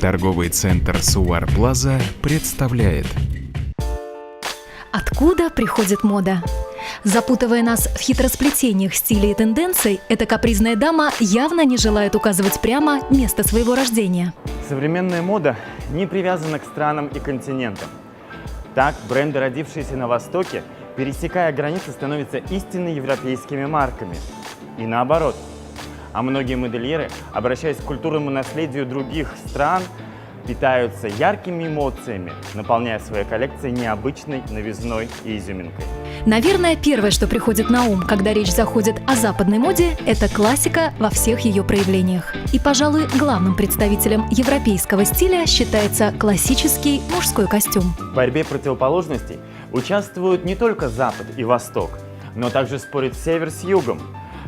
Торговый центр Суар Плаза представляет Откуда приходит мода? Запутывая нас в хитросплетениях стилей и тенденций, эта капризная дама явно не желает указывать прямо место своего рождения. Современная мода не привязана к странам и континентам. Так, бренды, родившиеся на Востоке, пересекая границы, становятся истинно европейскими марками. И наоборот. А многие модельеры, обращаясь к культурному наследию других стран, питаются яркими эмоциями, наполняя свои коллекции необычной новизной и изюминкой. Наверное, первое, что приходит на ум, когда речь заходит о западной моде, это классика во всех ее проявлениях. И, пожалуй, главным представителем европейского стиля считается классический мужской костюм. В борьбе противоположностей участвуют не только Запад и Восток, но также спорит Север с Югом.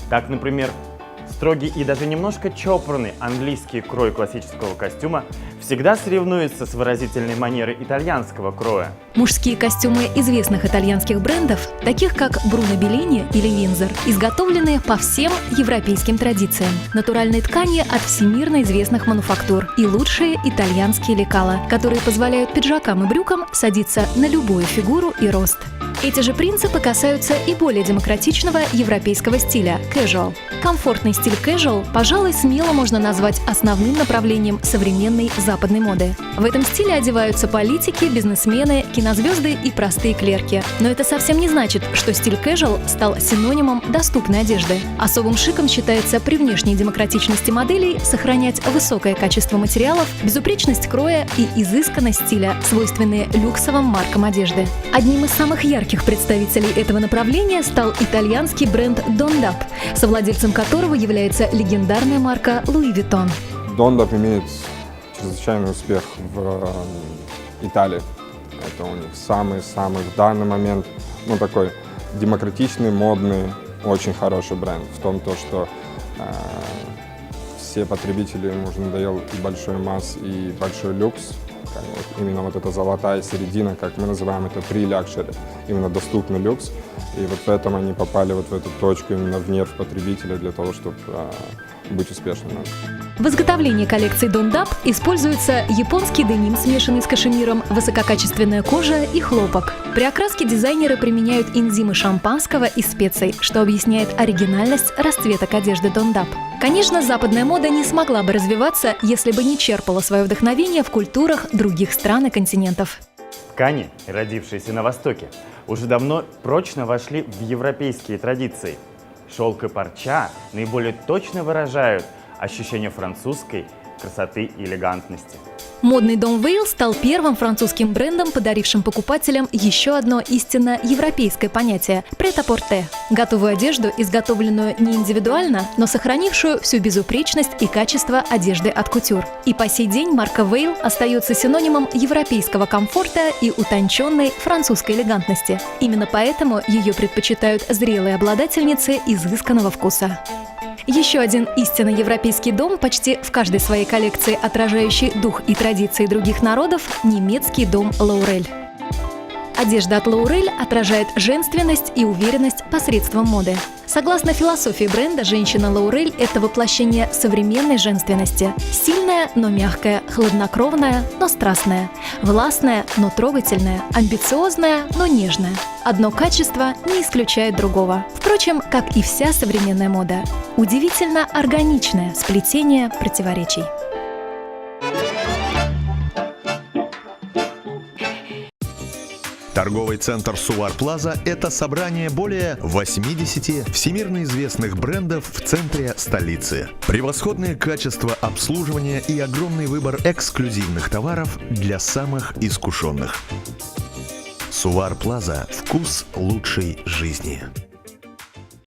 Так, например, строгий и даже немножко чопорный английский крой классического костюма всегда соревнуется с выразительной манерой итальянского кроя. Мужские костюмы известных итальянских брендов, таких как Бруно Беллини или Винзор, изготовлены по всем европейским традициям. Натуральные ткани от всемирно известных мануфактур и лучшие итальянские лекала, которые позволяют пиджакам и брюкам садиться на любую фигуру и рост. Эти же принципы касаются и более демократичного европейского стиля – casual. Комфортный стиль casual, пожалуй, смело можно назвать основным направлением современной западной моды. В этом стиле одеваются политики, бизнесмены, кинозвезды и простые клерки. Но это совсем не значит, что стиль casual стал синонимом доступной одежды. Особым шиком считается при внешней демократичности моделей сохранять высокое качество материалов, безупречность кроя и изысканность стиля, свойственные люксовым маркам одежды. Одним из самых ярких представителей этого направления стал итальянский бренд Dondap, совладельцем которого является легендарная марка Louis Vuitton. Дондап имеет чрезвычайный успех в э, Италии. Это у них самый-самый в данный момент, ну, такой демократичный, модный, очень хороший бренд. В том, то, что э, все потребители ему уже надоел и большой масс, и большой люкс. Как вот именно вот эта золотая середина, как мы называем это pre-luxury, именно доступный люкс. И вот в этом они попали вот в эту точку именно в нерв потребителя для того, чтобы э, быть успешными. В изготовлении коллекции Дондап используется японский деним, смешанный с кашемиром, высококачественная кожа и хлопок. При окраске дизайнеры применяют энзимы шампанского и специй, что объясняет оригинальность расцветок одежды Дондап. Конечно, западная мода не смогла бы развиваться, если бы не черпала свое вдохновение в культурах других стран и континентов. Ткани, родившиеся на Востоке, уже давно прочно вошли в европейские традиции. Шелк и парча наиболее точно выражают ощущение французской красоты и элегантности. Модный дом Вейл стал первым французским брендом, подарившим покупателям еще одно истинно европейское понятие – претапорте. Готовую одежду, изготовленную не индивидуально, но сохранившую всю безупречность и качество одежды от кутюр. И по сей день марка Вейл остается синонимом европейского комфорта и утонченной французской элегантности. Именно поэтому ее предпочитают зрелые обладательницы изысканного вкуса. Еще один истинно европейский дом, почти в каждой своей коллекции отражающий дух и традиции других народов – немецкий дом Лаурель. Одежда от Лаурель отражает женственность и уверенность посредством моды. Согласно философии бренда, женщина Лаурель – это воплощение современной женственности. Сильная, но мягкая, хладнокровная, но страстная, властная, но трогательная, амбициозная, но нежная. Одно качество не исключает другого. Впрочем, как и вся современная мода. Удивительно органичное сплетение противоречий. Торговый центр Сувар Плаза – это собрание более 80 всемирно известных брендов в центре столицы. Превосходное качество обслуживания и огромный выбор эксклюзивных товаров для самых искушенных. Сувар Плаза – вкус лучшей жизни.